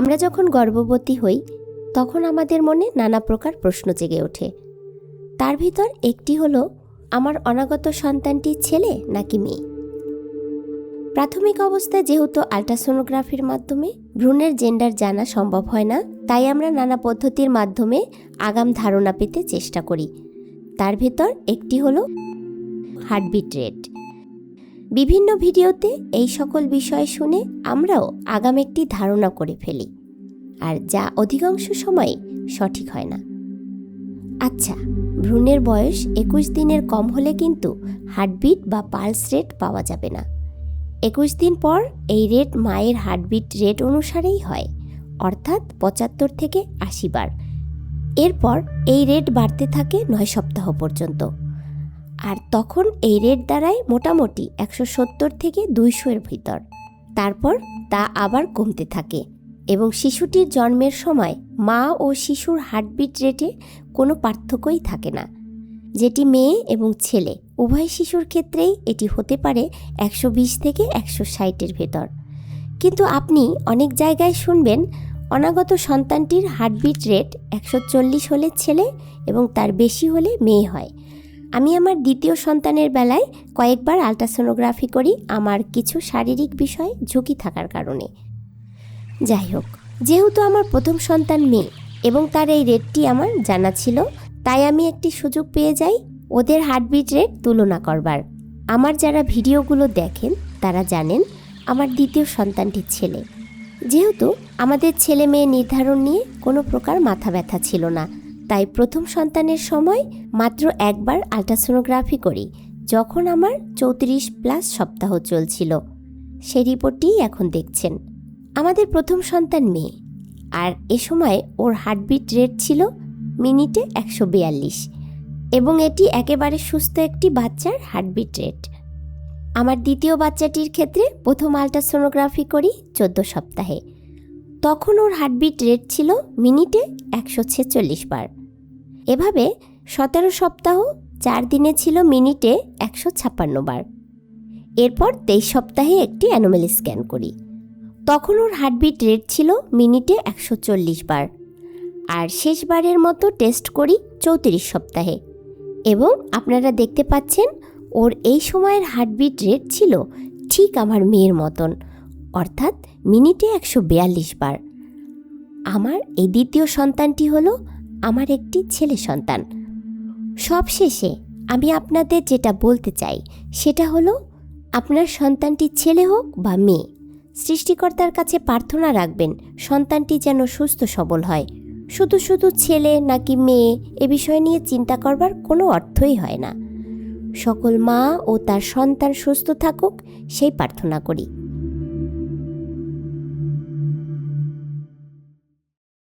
আমরা যখন গর্ভবতী হই, তখন আমাদের মনে নানা প্রকার প্রশ্ন জেগে ওঠে। তার ভিতর একটি হলো, আমার অনাগত সন্তানটি ছেলে নাকি মেয়ে? প্রাথমিক অবস্থায় যেহেতু আল্ট্রাসোনোগ্রাফির মাধ্যমে ভ্রূণের জেন্ডার জানা সম্ভব হয় না, তাই আমরা নানা পদ্ধতির মাধ্যমে আগাম ধারণা পেতে চেষ্টা করি। তার ভেতর একটি হলো হার্টবিট রেট। বিভিন্ন ভিডিওতে এই সকল বিষয় শুনে আমরাও আগাম একটি ধারণা করে ফেলি। আর যা অধিকাংশ সময় সঠিক হয় না। আচ্ছা ভ্রূণের বয়স একুশ দিনের কম হলে কিন্তু হার্টবিট বা পালস রেট পাওয়া যাবে না। একুশ দিন পর এই রেট মায়ের হার্টবিট রেট অনুসারেই হয়, অর্থাৎ পঁচাত্তর থেকে আশি বার। এরপর এই রেট বাড়তে থাকে নয় সপ্তাহ পর্যন্ত। আর তখন এই রেট দাঁড়ায় মোটামুটি একশো সত্তর থেকে দুইশোর ভিতর। তারপর তা আবার কমতে থাকে এবং শিশুটির জন্মের সময় মা ও শিশুর হার্টবিট রেটে কোনো পার্থক্যই থাকে না। যেটি মেয়ে এবং ছেলে, উভয় শিশুর ক্ষেত্রেই এটি হতে পারে একশো বিশ থেকে একশো ষাটের ভেতর। কিন্তু আপনি অনেক জায়গায় শুনবেন, অনাগত সন্তানটির হার্টবিট রেট একশো চল্লিশ হলে ছেলে এবং তার বেশি হলে মেয়ে হয়। আমি আমার দ্বিতীয় সন্তানের বেলায় কয়েকবার আলট্রাসোনোগ্রাফি করি আমার কিছু শারীরিক বিষয় ঝুঁকি থাকার কারণে। যাই হোক, যেহেতু আমার প্রথম সন্তান মেয়ে এবং তার এই রেটটি আমার জানা ছিল, তাই আমি একটি সুযোগ পেয়ে যাই ওদের হার্টবিট রেট তুলনা করবার। আমার যারা ভিডিওগুলো দেখেন, তারা জানেন আমার দ্বিতীয় সন্তানটি ছেলে। যেহেতু আমাদের ছেলে মেয়ে নির্ধারণ নিয়ে কোনো প্রকার মাথা ব্যথা ছিল না তাই প্রথম সন্তানের সময় মাত্র একবার আলট্রাসোনোগ্রাফি করি, যখন আমার চৌত্রিশ প্লাস সপ্তাহ চলছিল। সেই রিপোর্টটিই এখন দেখছেন। আমাদের প্রথম সন্তান মেয়ে। আর এ সময় ওর হার্টবিট রেট ছিল মিনিটে একশো বিয়াল্লিশ। এবং এটি একেবারে সুস্থ একটি বাচ্চার হার্টবিট রেট। আমার দ্বিতীয় বাচ্চাটির ক্ষেত্রে প্রথম আলট্রাসোনোগ্রাফি করি চোদ্দ সপ্তাহে। তখন ওর হার্টবিট রেট ছিল মিনিটে একশো ছেচল্লিশ বার। এভাবে সতেরো সপ্তাহ, চার দিনে ছিল মিনিটে একশো ছাপ্পান্ন বার। এরপর তেইশ সপ্তাহে একটি অ্যানোমেলি স্ক্যান করি। তখন ওর হার্টবিট রেট ছিল মিনিটে একশো চল্লিশ বার। আর শেষবারের মতো টেস্ট করি চৌত্রিশ সপ্তাহে। এবং আপনারা দেখতে পাচ্ছেন, ওর এই সময়ের হার্টবিট রেট ছিল ঠিক আমার মেয়ের মতন, অর্থাৎ মিনিটে একশো বিয়াল্লিশ বার। আমার এই দ্বিতীয় সন্তানটি হলো আমার একটি ছেলে সন্তান। সবশেষে আমি আপনাদের যেটা বলতে চাই, সেটা হলো, আপনার সন্তানটি ছেলে হোক বা মেয়ে, সৃষ্টিকর্তার কাছে প্রার্থনা রাখবেন, সন্তানটি যেন সুস্থ সবল হয়। শুধু শুধু ছেলে নাকি মেয়ে, এ বিষয় নিয়ে চিন্তা করবার কোনো অর্থই হয় না। সকল মা ও তার সন্তান সুস্থ থাকুক, সেই প্রার্থনা করি।